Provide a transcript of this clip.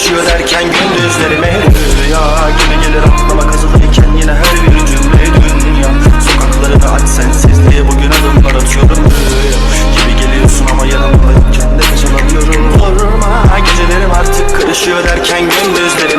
yaşıyor derken gündüzlerime henüz rüya. Günü gelir aklıma kazılıyken yine her bir cümle dünya Sokaklarını aç sensizliğe bugün adımlar atıyorum. Rüya Gibi geliyorsun ama yanımdayken de kaçamıyorum Vurma gecelerim artık karışıyor derken gündüzlerim